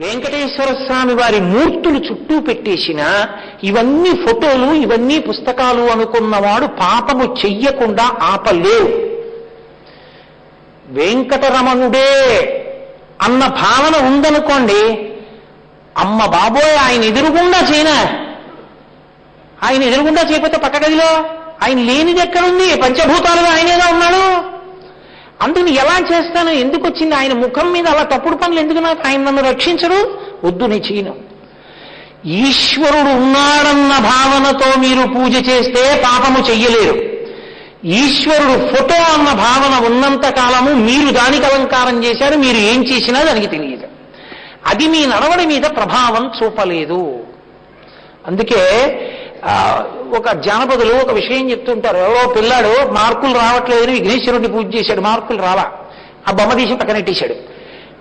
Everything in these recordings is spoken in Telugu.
వెంకటేశ్వర స్వామి వారి మూర్తులు చుట్టూ పెట్టేసిన ఇవన్నీ ఫోటోలు ఇవన్నీ పుస్తకాలు అనుకున్నవాడు పాపము చెయ్యకుండా ఆపలేవు వెంకటరమణుడే అన్న భావన ఉందనుకోండి అమ్మ బాబోయ్ ఆయన ఎదురుగుండా చేయనా? ఆయన ఎదురుగుండా చేయకపోతే పక్క గదిలో? ఆయన లేనిది ఎక్కడుంది? పంచభూతాలుగా ఆయనేగా ఉన్నాడు? అందుకని ఎలా చేస్తాను ఎందుకు వచ్చింది ఆయన ముఖం మీద అలా తప్పుడు పనులు ఎందుకు నాకు? ఆయన నన్ను రక్షించడు వద్దు నీ చేయను ఈశ్వరుడు ఉన్నాడన్న భావనతో మీరు పూజ చేస్తే పాపము చెయ్యలేరు. ఈశ్వరుడు ఫోటో అన్న భావన ఉన్నంత కాలము మీరు దానికి అలంకారం చేశారు మీరు ఏం చేసినా దానికి తెలియదు. అది మీ నడవడి మీద ప్రభావం చూపలేదు. అందుకే ఒక జానపదులు ఒక విషయం చెప్తుంటారు. ఎవరో పిల్లాడు మార్కులు రావట్లేదని విఘ్నేశ్వరుడిని పూజ చేశాడు మార్కులు రాలా ఆ బొమ్మ తీసి పక్కనెట్టేశాడు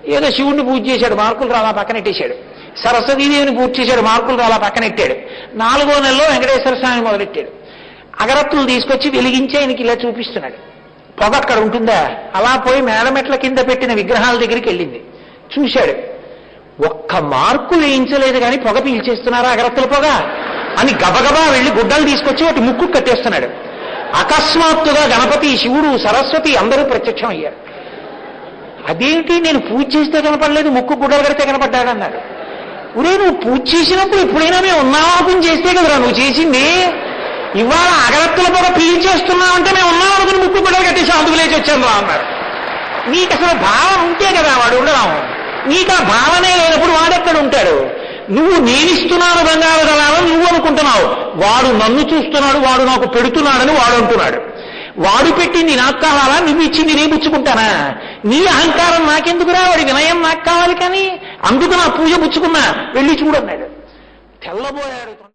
ఏదో శివుణ్ణి పూజ చేశాడు మార్కులు రాలా పక్కనెట్టేశాడు సరస్వతీదేవిని పూజ చేశాడు మార్కులు రాలా పక్కనెట్టాడు నాలుగో నెలలో వెంకటేశ్వర స్వామి మొదలెట్టాడు. అగరత్తులు తీసుకొచ్చి వెలిగించి ఆయనకి ఇలా చూపిస్తున్నాడు. పొగ అక్కడ ఉంటుందా? అలా పోయి మేడమెట్ల కింద పెట్టిన విగ్రహాల దగ్గరికి వెళ్ళింది. చూశాడు. ఒక్క మార్కు వేయించలేదు కానీ పొగ పీల్చేస్తున్నారా అగరత్తుల పొగ? అని గబగబా వెళ్ళి గుడ్డలు తీసుకొచ్చి వాటి ముక్కు కట్టేస్తున్నాడు. అకస్మాత్తుగా గణపతి శివుడు సరస్వతి అందరూ ప్రత్యక్షం అయ్యారు. అదేంటి నేను పూజ చేస్తే కనపడలేదు ముక్కు గుడ్డలు కడితే కనపడ్డాడన్నాడు. ఒరే నువ్వు పూజ చేసినప్పుడు ఎప్పుడైనా మేము ఉన్నామనుకుని చేస్తే కదరా నువ్వు చేసింది. ఇవాళ అగరత్తుల పొగ పీల్చేస్తున్నావంటే మేము ఉన్నామనుకుని ముక్కు గుడ్డలు కట్టేసి అందుకు లేచి వచ్చాను అన్నారు నీకు అసలు భావన ఉంటే కదా వాడు ఉండడం నీకు ఆ భావనే లేనప్పుడు వాడెక్కడ ఉంటాడు? నువ్వు నేనిస్తున్నాను బంగారు దళాలని నువ్వు అనుకుంటున్నావు వాడు నన్ను చూస్తున్నాడు వాడు నాకు పెడుతున్నాడని వాడు అంటున్నాడు. వాడు పెట్టింది నాకు కావాలా? నువ్వు ఇచ్చింది నేను పుచ్చుకుంటానా? నీ అహంకారం నాకెందుకురా? వాడి వినయం నాకు కావాలి కానీ అందుకు నా పూజ పుచ్చుకున్నా. వెళ్ళి చూడన్నాడు తెల్లబోయాడు